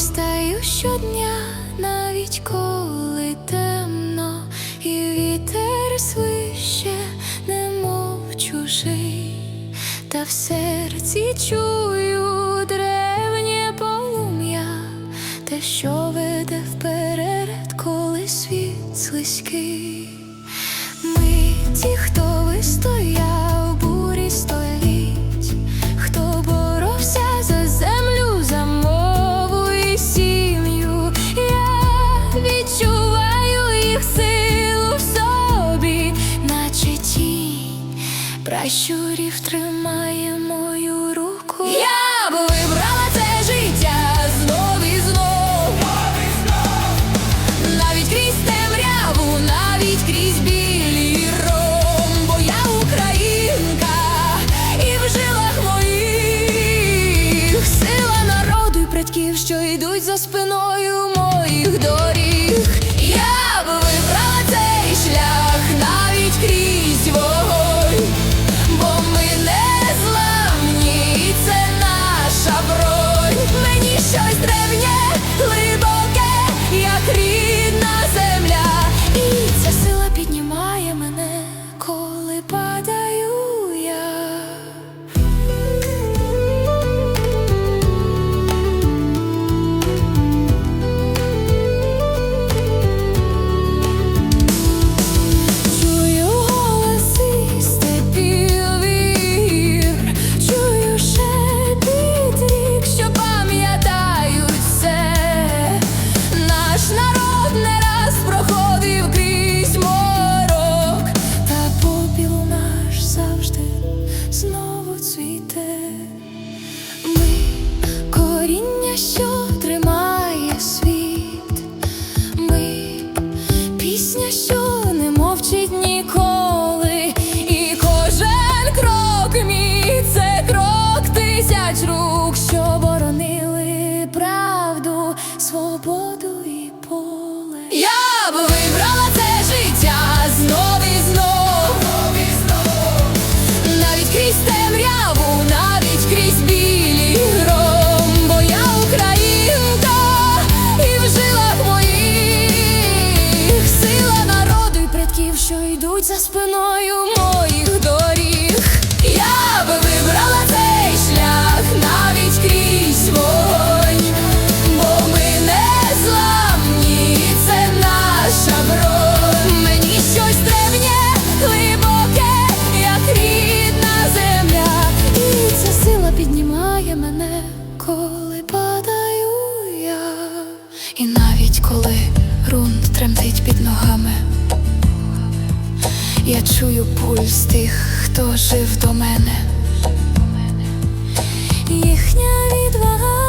Встаю щодня, навіть коли темно, і вітер свище, немов чужий, та в серці чую древнє полум'я, те, що веде вперед, коли світ слизький. Ми ті, хто вистояв пращурів тримає мою руку. Я б вибрала це життя знов і знов. Навіть крізь темряву, навіть крізь білі ром, бо я українка, і в жилах моїх сила народу і предків, що йдуть за спиною щось древнє, глибоке, як рідна коріння, що тримає світ. Ми пісня, що не мовчить ніколи, і кожен крок мій це крок тисяч рук, що боронили правду, свободу за спиною моїх доріг. Я би вибрала цей шлях навіть крізь вогонь, бо ми не зламні, це наша бронь. Мені щось древнє, глибоке, як рідна земля, і ця сила піднімає мене, коли падаю я, і навіть коли ґрунт тремтить під ногами я чую пульс тих, хто жив до мене, їхня відвага.